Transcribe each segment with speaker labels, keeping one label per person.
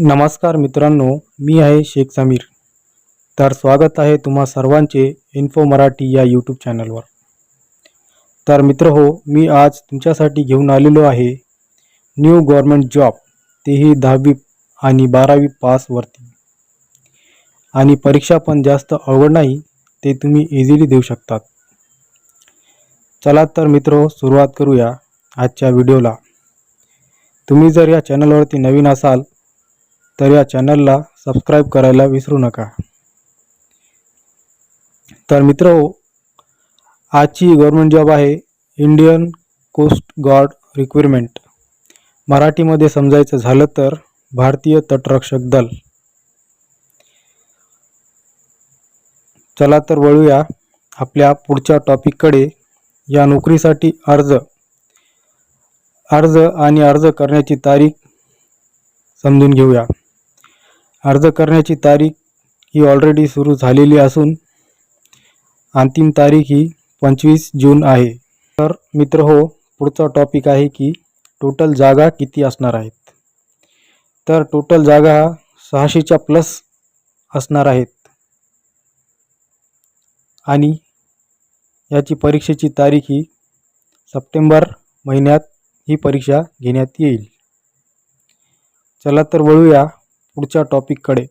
Speaker 1: नमस्कार मित्रांनो मी आहे शेख समीर. तर स्वागत आहे तुम्हा सर्वांचे इन्फो मराठी या यूट्यूब चॅनलवर तर मित्र हो मी आज तुमच्यासाठी घेऊन आलेलो आहे न्यू गव्हर्मेंट जॉब तेही दहावी आणि बारावी पासवरती आणि परीक्षा पण जास्त अवघड नाही ते तुम्ही इझिली देऊ शकतात. चला तर मित्र हो, सुरुवात करूया आजच्या व्हिडिओला तुम्ही जर या चॅनलवरती नवीन असाल तर या चॅनलला सबस्क्राईब करायला विसरू नका. तर मित्र आजची गव्हर्मेंट जॉब आहे इंडियन कोस्ट गार्ड रिक्वायरमेंट मराठीमध्ये समजायचं झालं तर भारतीय तटरक्षक दल. चला तर वळूया आपल्या पुढच्या टॉपिककडे या नोकरीसाठी अर्ज. अर्ज आणि अर्ज करण्याची तारीख समजून घेऊया. अर्ज करण्याची तारीख ही ऑलरेडी सुरू झालेली असून अंतिम तारीख ही पंचवीस जून आहे. तर मित्र हो पुढचा टॉपिक आहे की टोटल जागा किती असणार आहेत? तर टोटल जागा हा सहाशेच्या प्लस असणार आहेत. आणि याची परीक्षेची तारीख ही सप्टेंबर महिन्यात ही परीक्षा घेण्यात येईल. चला तर वळूया. पुढच्या टॉपिककडे.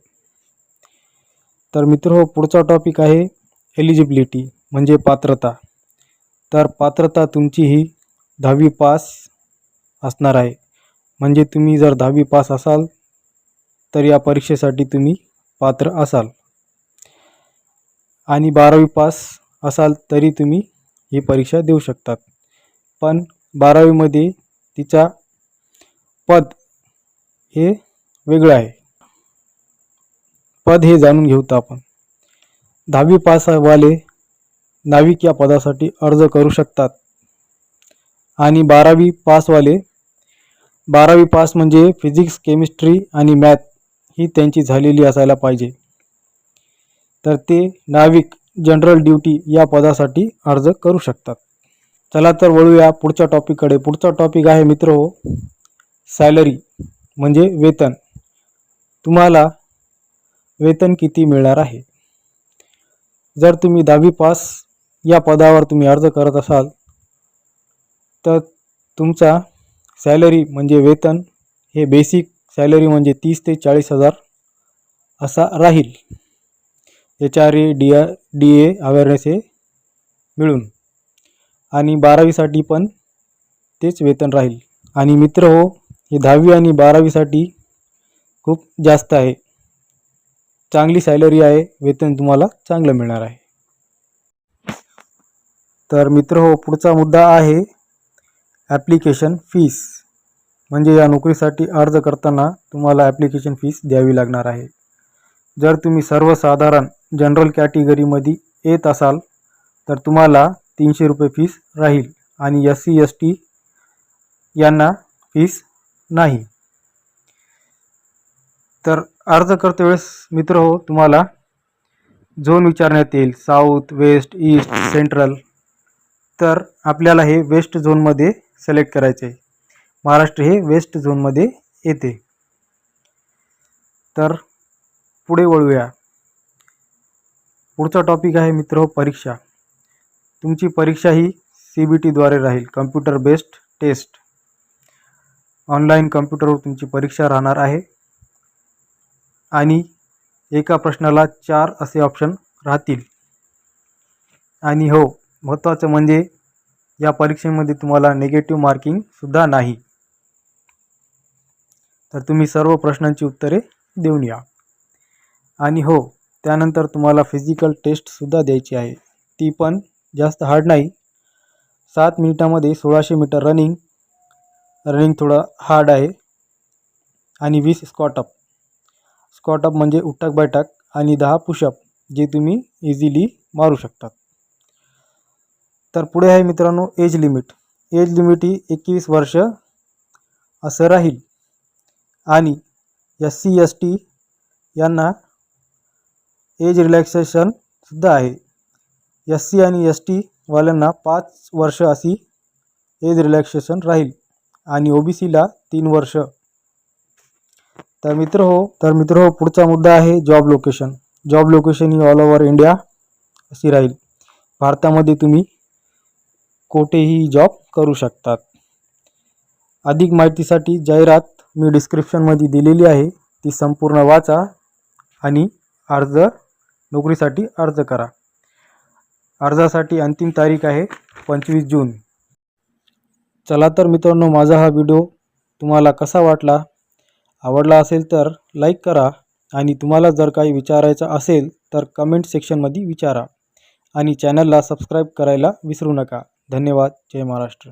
Speaker 1: तर मित्र हो पुढचा टॉपिक आहे एलिजिबिलिटी म्हणजे पात्रता. तर पात्रता तुमची ही दहावी पास असणार आहे. म्हणजे तुम्ही जर दहावी पास असाल तर या परीक्षेसाठी तुम्ही पात्र असाल. आणि बारावी पास असाल तरी तुम्ही ही परीक्षा देऊ शकतात. पण बारावीमध्ये तिचा पद हे वेगळं आहे. पद हे जाणून घेऊत आपण. दहावी पासवाले नाविक या पदासाठी अर्ज करू शकतात. आणि बारावी पासवाले बारावी पास म्हणजे फिजिक्स केमिस्ट्री आणि मॅथ ही त्यांची झालेली असायला पाहिजे. तर ते नाविक जनरल ड्युटी या पदासाठी अर्ज करू शकतात. चला तर वळूया पुढच्या टॉपिककडे पुढचा टॉपिक आहे मित्र हो सॅलरी म्हणजे वेतन. तुम्हाला वेतन किती मिळणार आहे? जर तुम्ही दहावी पास या पदावर तुम्ही अर्ज करत असाल तर तुमचा सॅलरी म्हणजे वेतन हे बेसिक सॅलरी म्हणजे तीस ते चाळीस हजार असा राहील. H R A D R D A awareness हे मिळून आणि बारावीसाठी पण तेच वेतन राहील. आणि मित्र हो हे दहावी आणि बारावीसाठी खूप जास्त आहे. चांगली सॅलरी आहे वेतन तुम्हाला चांगलं मिळणार आहे. तर मित्र हो पुढचा मुद्दा आहे ॲप्लिकेशन फीस म्हणजे या नोकरीसाठी अर्ज करताना तुम्हाला ॲप्लिकेशन फीस द्यावी लागणार आहे. जर तुम्ही सर्वसाधारण जनरल कॅटेगरीमध्ये येत असाल तर तुम्हाला तीनशे रुपये फीस राहील आणि एस सी एस टी यांना फीस नाही. तर अर्ज करते वेळेस मित्र हो तुम्हाला. झोन विचारण्यात येईल. South west east central. तर आपल्याला हे वेस्ट झोनमध्ये सिलेक्ट करायचे आहे महाराष्ट्र हे वेस्ट झोनमध्ये येते. तर पुढे वळूया. पुढचा टॉपिक आहे मित्र हो परीक्षा. तुमची परीक्षा ही सी बी टीद्वारे राहील. कम्प्युटर बेस्ड टेस्ट ऑनलाईन कम्प्युटरवर तुमची परीक्षा राहणार आहे. आणि एका प्रश्नाला चार असे ऑप्शन राहतील. आणि हो महत्त्वाचं म्हणजे या परीक्षेमध्ये तुम्हाला निगेटिव्ह मार्किंगसुद्धा नाही. तर तुम्ही सर्व प्रश्नांची उत्तरे देऊन या. आणि हो त्यानंतर तुम्हाला फिजिकल टेस्टसुद्धा द्यायची आहे. ती पण जास्त हार्ड नाही. सात मिनिटामध्ये सोळाशे मीटर रनिंग रनिंग थोडं हार्ड आहे. आणि वीस स्कॉटअप स्कॉटअप म्हणजे उठक बैठक आणि दहा पुशअप जे तुम्ही इझिली मारू शकतात. तर पुढे आहे मित्रांनो एज लिमिट एज लिमिट ही एकवीस वर्ष असं राहील. आणि एस सी एस टी यांना एज रिलॅक्सेशनसुद्धा आहे. एस सी आणि एस टीवाल्यांना पाच वर्ष अशी एज रिलॅक्सेशन राहील. आणि ओ बी सीला तीन वर्ष. तर मित्र हो तर मित्र हो पुढचा मुद्दा आहे जॉब लोकेशन जॉब लोकेशन ही ऑल ओव्हर इंडिया अशी राहील. भारतामध्ये तुम्ही कोठेही जॉब करू शकतात. अधिक माहितीसाठी जाहिरात मी डिस्क्रिप्शनमध्ये दिलेली आहे. ती संपूर्ण वाचा आणि अर्ज नोकरीसाठी अर्ज करा. अर्जासाठी अंतिम तारीख आहे पंचवीस जून. चला तर मित्रांनो माझा हा व्हिडिओ तुम्हाला कसा वाटला? आवडला असेल तर लाईक करा आणि तुम्हाला जर काही विचारायचं असेल तर कमेंट सेक्शनमध्ये विचारा. आणि चॅनलला सबस्क्राईब करायला विसरू नका. धन्यवाद. जय महाराष्ट्र.